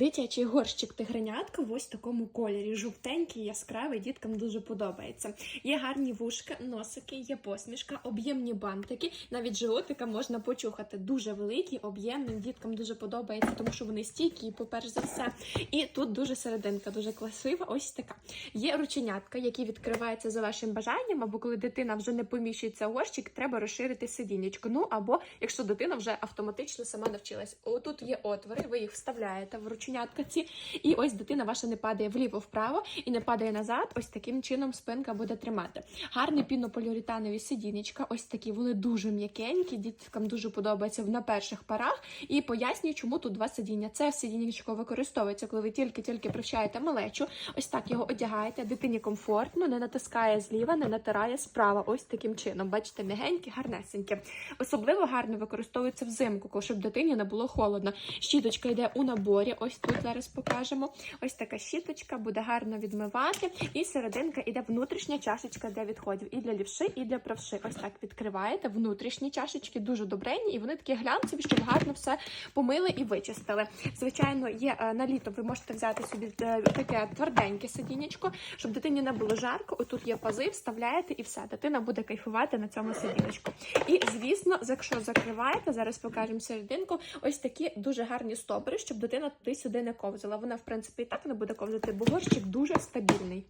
Дитячий горщик тигренятка в ось такому кольорі. Жовтенький, яскравий, діткам дуже подобається. Є гарні вушка, носики, є посмішка, об'ємні бантики. Навіть животика можна почухати. Дуже великі, об'ємні. Діткам дуже подобається, тому що вони стійкі, по-перш за все. І тут дуже серединка, дуже красива. Ось така. Є рученятка, які відкриваються за вашим бажанням, або коли дитина вже не поміщується горщик, треба розширити сидіннячко. Ну або якщо дитина вже автоматично сама навчилась. Отут є отвори, ви їх вставляєте в рученятка ці, і ось дитина ваша не падає вліво-вправо і не падає назад. Ось таким чином спинка буде тримати. Гарні пінополіуретанові сидінечка, ось такі, вони дуже м'якенькі, діткам дуже подобається на перших парах. І пояснюю, чому тут два сидіння. Це сидіннячко використовується, коли ви тільки-тільки привчаєте малечу. Ось так його одягаєте. Дитині комфортно, не натискає зліва, не натирає справа. Ось таким чином. Бачите, м'ягенькі, гарнесенькі. Особливо гарно використовується взимку, щоб дитині не було холодно. Щіточка йде у наборі. Ось тут зараз покажемо. Ось така щіточка буде гарно відмивати. І серединка йде внутрішня чашечка для відходів. І для лівши, і для правши. Ось так відкриваєте. Внутрішні чашечки дуже добренні, і вони такі глянцеві, щоб гарно все помили і вичистили. Звичайно, є е, на літо. Ви можете взяти собі е, таке тверденьке сидінечко, щоб дитині не було жарко. Отут є пази, вставляєте і все. Дитина буде кайфувати на цьому сидіночку. І звісно, якщо закриваєте, зараз покажемо серединку. Ось такі дуже гарні стопори, щоб дитина туди-сюди не ковзала. Вона, в принципі, і так не буде ковзати, бо горщик дуже стабільний.